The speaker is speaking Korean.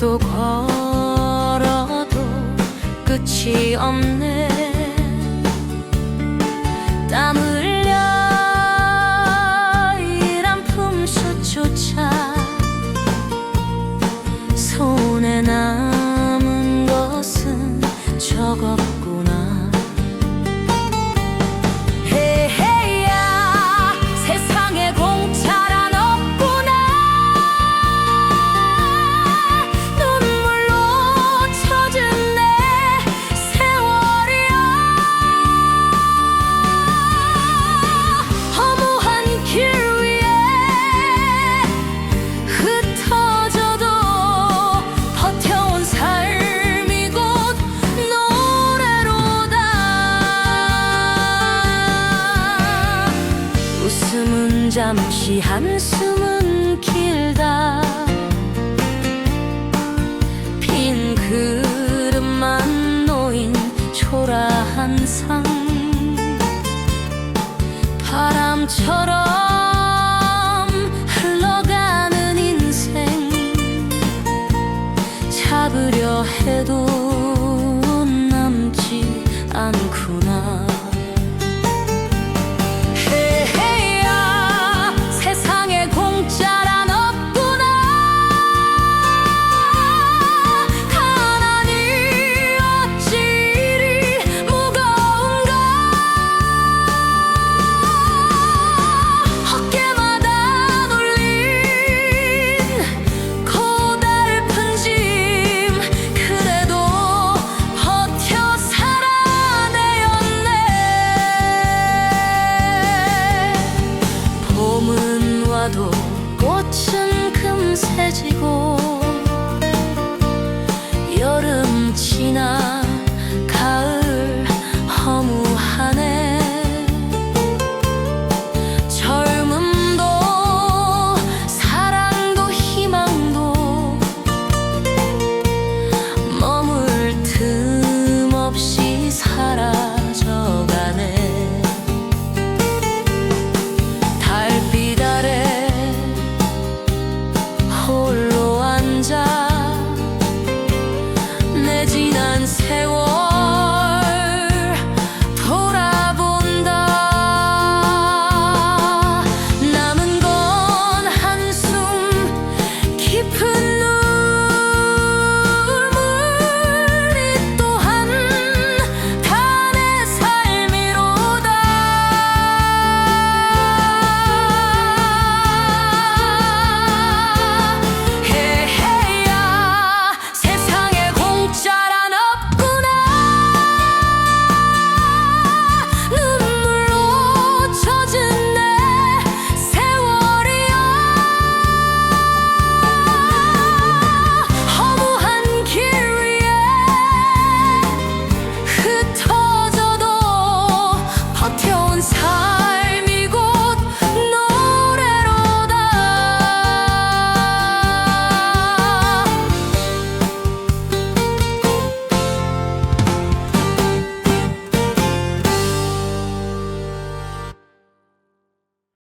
또 걸어도 끝이 없네. 잠시 한숨은 길다. 빈 그릇만 놓인 초라한 상. 바람처럼 흘러가는 인생. 잡으려 해도 느껴지고